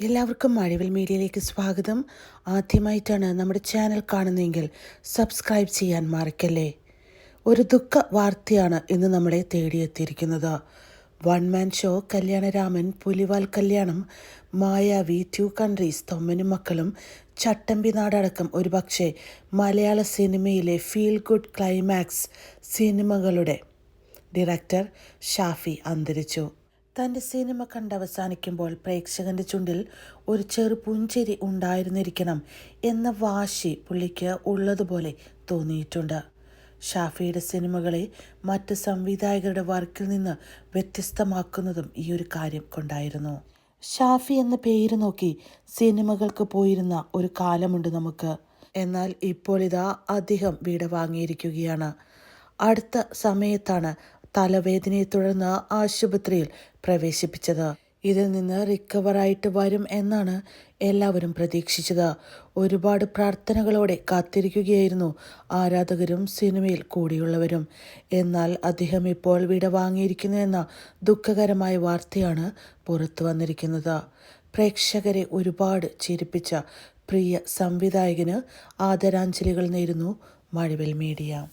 എല്ലാവർക്കും മഴവിൽ മീഡിയയിലേക്ക് സ്വാഗതം. ആദ്യമായിട്ടാണ് നമ്മുടെ ചാനൽ കാണുന്നതെങ്കിൽ സബ്സ്ക്രൈബ് ചെയ്യാൻ മറക്കല്ലേ. ഒരു ദുഃഖ വാർത്തയാണ് ഇന്ന് നമ്മളെ തേടിയെത്തിയിരിക്കുന്നത്. One man show Kalyanaraman Pulival Kalyanam Mayavi two countries തൊമ്മനും മക്കളും ചട്ടമ്പി നാടടക്കം ഒരുപക്ഷെ മലയാള സിനിമയിലെ ഫീൽ ഗുഡ് ക്ലൈമാക്സ് സിനിമകളുടെ. ഡയറക്ടർ ഷാഫി അന്തരിച്ചു. തന്റെ സിനിമ കണ്ട് അവസാനിക്കുമ്പോൾ പ്രേക്ഷകന്റെ ചുണ്ടിൽ ഒരു ചെറു പുഞ്ചിരി ഉണ്ടായിരുന്നിരിക്കണം എന്ന വാശി പുള്ളിക്ക് ഉള്ളതുപോലെ തോന്നിയിട്ടുണ്ട്. ഷാഫിയുടെ സിനിമകളെ മറ്റ് സംവിധായകരുടെ വർക്കിൽ നിന്ന് വ്യത്യസ്തമാക്കുന്നതും ഈ ഒരു കാര്യം കൊണ്ടായിരുന്നു. ഷാഫി എന്ന പേര് നോക്കി സിനിമകൾക്ക് പോയിരുന്ന ഒരു കാലമുണ്ട് നമുക്ക്. എന്നാൽ ഇപ്പോൾ ഇതാ അധികം വീട് വാങ്ങിയിരിക്കുകയാണ്. അടുത്ത സമയത്താണ് തലവേദനയെ തുടർന്ന് ആശുപത്രിയിൽ പ്രവേശിപ്പിച്ചത്. ഇതിൽ നിന്ന് റിക്കവറായിട്ട് വരും എന്നാണ് എല്ലാവരും പ്രതീക്ഷിച്ചത്. ഒരുപാട് പ്രാർത്ഥനകളോടെ കാത്തിരിക്കുകയായിരുന്നു ആരാധകരും സിനിമയിൽ കൂടിയുള്ളവരും. എന്നാൽ അദ്ദേഹം ഇപ്പോൾ വിട വാങ്ങിയിരിക്കുന്നു എന്ന ദുഃഖകരമായ വാർത്തയാണ് പുറത്തു വന്നിരിക്കുന്നത്. പ്രേക്ഷകരെ ഒരുപാട് ചിരിപ്പിച്ച പ്രിയ സംവിധായകന് ആദരാഞ്ജലികൾ നേരുന്നു മഴവിൽ മീഡിയ.